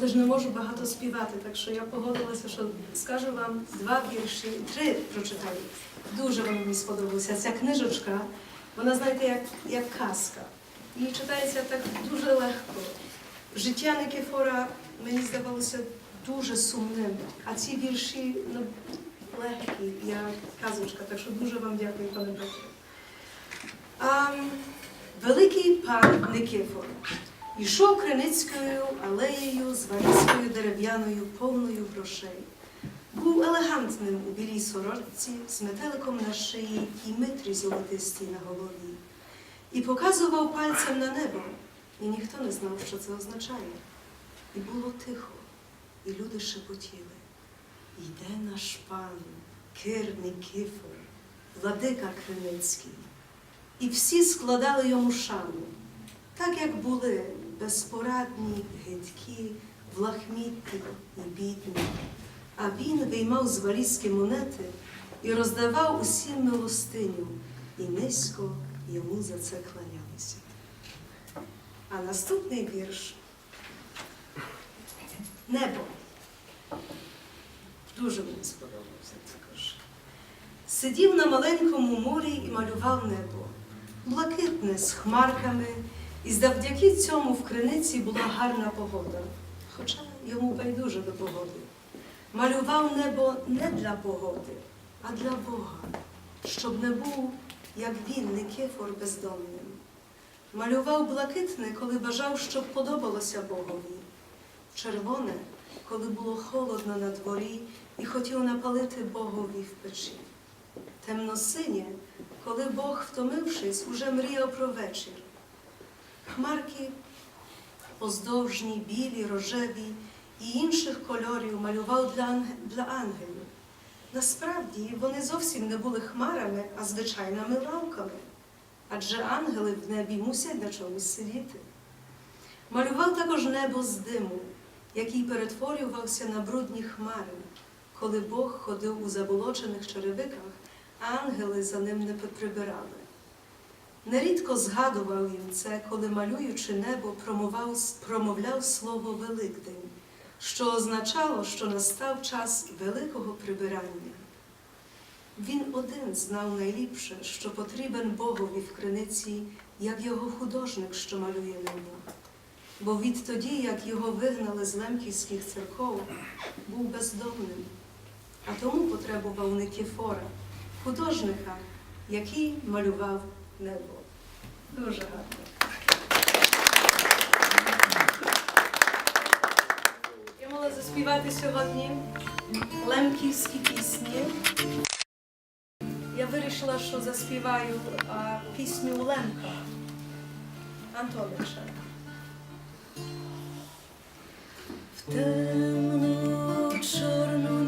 теж не можу багато співати, так що я погодилася, що скажу вам два вірші, три прочитаю. Дуже вони мені сподобалися. Ця книжечка, вона, знаєте, як, як казка. І читається так дуже легко. Життя Никифора мені здавалося дуже сумним, а ці вірші ну, легкі, як казочка. Так що дуже вам дякую, пане Петре. Великий пан Никифор йшов Криницькою алеєю з валізкою дерев'яною, повною грошей. Був елегантним у білій сорочці, з метеликом на шиї і митрі золотисті на голові. І показував пальцем на небо, і ніхто не знав, що це означає. І було тихо, і люди шепотіли. Йде наш пан, Кир Никифор, владика Криницький. І всі складали йому шану, так як були безпорадні, гидкі, влахмітні і бідні. А він виймав з валізки монети і роздавав усім милостиню, і низько йому за це кланялися. А наступний вірш Небо. Дуже мені сподобався також. Сидів на маленькому морі і малював небо, блакитне з хмарками, і завдяки цьому в криниці була гарна погода, хоча йому байдуже до погоди. Малював небо не для погоди, а для Бога, щоб не був, як він, Никифор бездомним. Малював блакитне, коли бажав, щоб подобалося Богові, червоне, коли було холодно на дворі і хотів напалити Богові в печі. Темно-синє, коли Бог, втомившись, уже мріяв про вечір. Хмарки поздовжні, білі, рожеві і інших кольорів малював для, для ангелів. Насправді вони зовсім не були хмарами, а звичайними лавками, адже ангели в небі мусять на чомусь сидіти. Малював також небо з диму, який перетворювався на брудні хмари, коли Бог ходив у заболочених черевиках, а ангели за ним не прибирали. Нерідко згадував їм це, коли, малюючи небо, промовав, промовляв слово Великдень, що означало, що настав час великого прибирання. Він один знав найліпше, що потрібен Богові в криниці, як його художник, що малює небо. Бо відтоді, як його вигнали з лемківських церков, був бездомним, а тому потребував Никіфора, художника, який малював небо. Дуже гарно. Я мала заспівати сьогодні лемківські пісні. Я вирішила, що заспіваю а, пісню Лемка Антонича. В темну чорну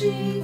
Jesus.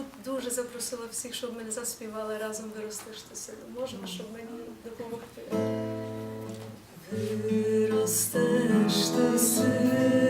Б дуже запросила всіх, щоб ми заспівали разом виростеш ти сину. Можна, щоб мені допомогти. Виростеш ти сину,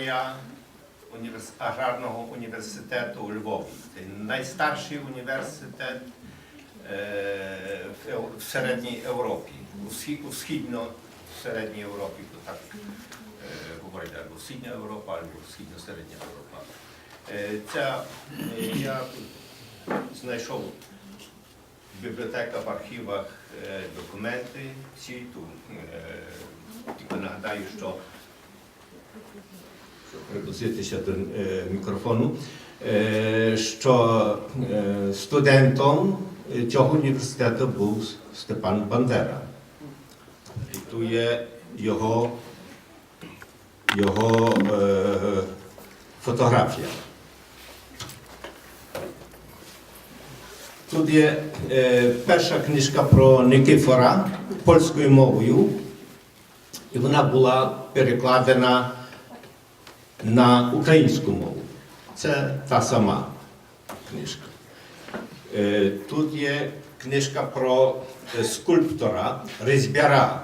історія універс... аграрного університету у Львові. Це найстарший університет е, в, середній Європі, у, схід... у східно-середній Європі, то так е, говорять, або Східня Європа, або Східно-середня Європа. Е, ця, е, я знайшов в бібліотеках, в архівах е, документи всі тут. Е, тільки нагадаю, що приблизитися до е, мікрофону, е, що е, студентом цього університету був Степан Бандера. І тут є його, його фотографія. Тут є перша книжка про Никифора польською мовою, і вона була перекладена на українську мову. Це та сама книжка. Е, тут є книжка про е, скульптора, різьбяра,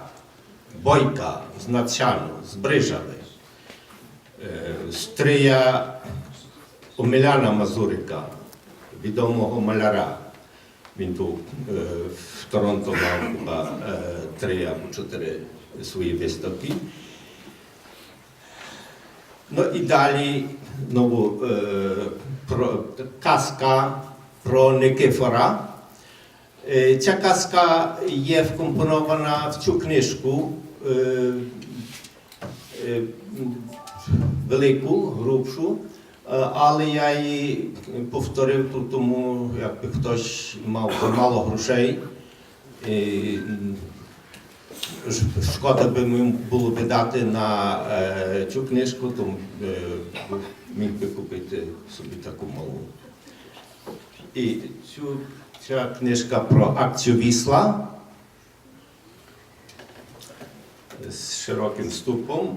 бойка з Нацяну, з Брижави, е, стрия Омеляна Мазурика, відомого маляра. Він е, в Торонто мав три або чотири свої виставки. Ну і далі знову е, про, казка про Никифора. Е, ця казка є вкомпонована в цю книжку е, е, велику, грубшу, е, але я її повторив тому якби хтось мав замало грошей. Ш- Шкода би було би дати на е, цю книжку, то е, міг би купити собі таку малу. І цю, ця книжка про акцію Вісла з широким вступом.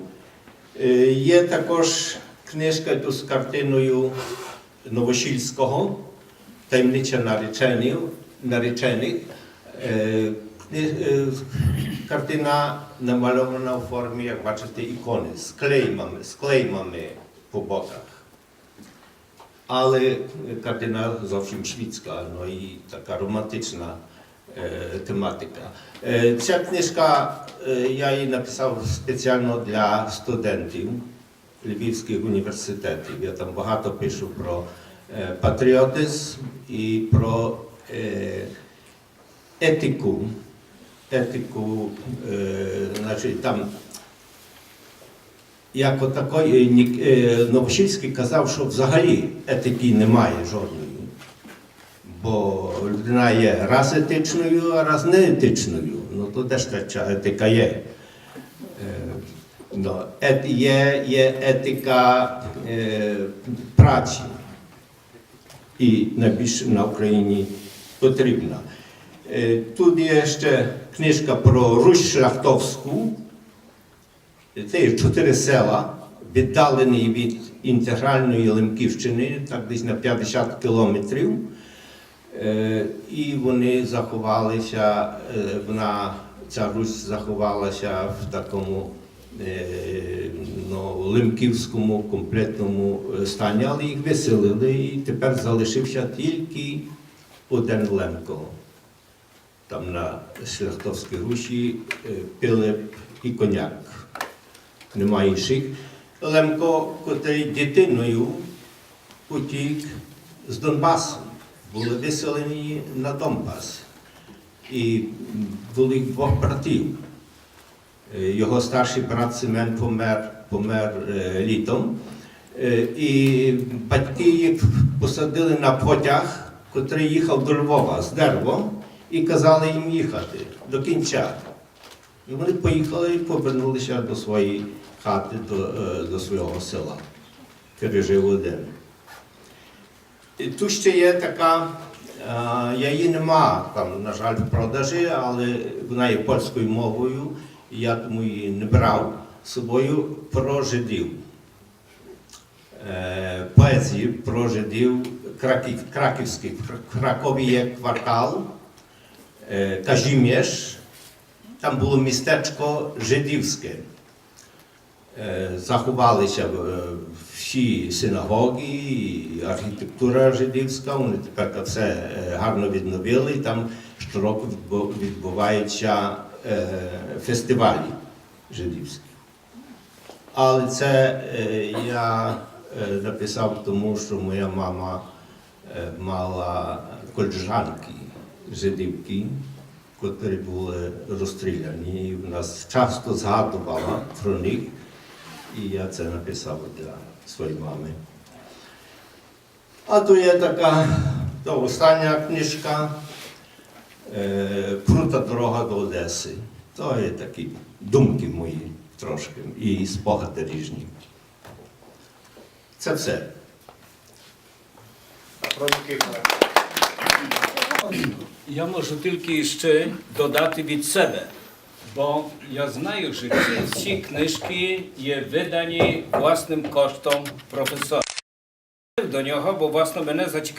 Е, Є також книжка з картиною Новошільського Таємнича наречених. Е, е, Картина намальована у формі, як бачите, ікони з клеймами, з клеймами по боках. Але картина зовсім світська, ну і така романтична е, тематика. Е, ця книжка е, я її написав спеціально для студентів Львівських університетів. Я там багато пишу про е, патріотизм і про е, етику. Етику, е, значить, там як отакої е, Новошильський казав, що взагалі етики немає жодної. Бо людина є раз етичною, а раз неетичною. Ну то де ж та етика є? Е, ну, ет, є, є етика е, праці. І найбільше на Україні потрібна. Тут є ще книжка про Русь Шляхтовську. Це є чотири села, віддалені від інтегральної Лемківщини, так десь на 50 кілометрів. І вони заховалися, вона, ця Русь заховалася в такому ну, лемківському комплектному стані, але їх виселили, і тепер залишився тільки один Лемко. Там на Шляхтовській Русі е, Пилип і коняк нема інших. Лемко, котрий дитиною утік з Донбасу, були виселені на Донбас. І були двох братів. Е, Його старший брат Семен помер, помер е, літом. І батьки їх посадили на потяг, котрий їхав до Львова з деревом, і казали їм їхати до кінця. І вони поїхали і повернулися до своєї хати, до, е, до свого села. Пережив один. І тут ще є така, е, я її нема, там, на жаль, в продажі, але вона є польською мовою, і я тому її не брав з собою про жидів. Е, Поезії про жидів краків, краківських. В Кракові є квартал е, Казімєш, там було містечко жидівське. Е, Заховалися е, всі синагоги, і архітектура жидівська, вони тепер все е, гарно відновили. і Там щороку відбуваються фестивалі жидівські. Але це я написав тому, що моя мама мала колежанки жидівки, котрі були розстріляні. І в нас часто згадувала про них, і я це написав для своєї мами. А то є така то остання книжка е, Крута дорога до Одеси. То є такі думки мої трошки і спогади різні. Це все. Я можу тільки ще додати від себе, бо я знаю, що ці всі книжки є видані власним коштом професора. До нього, бо власне мене зацікавило.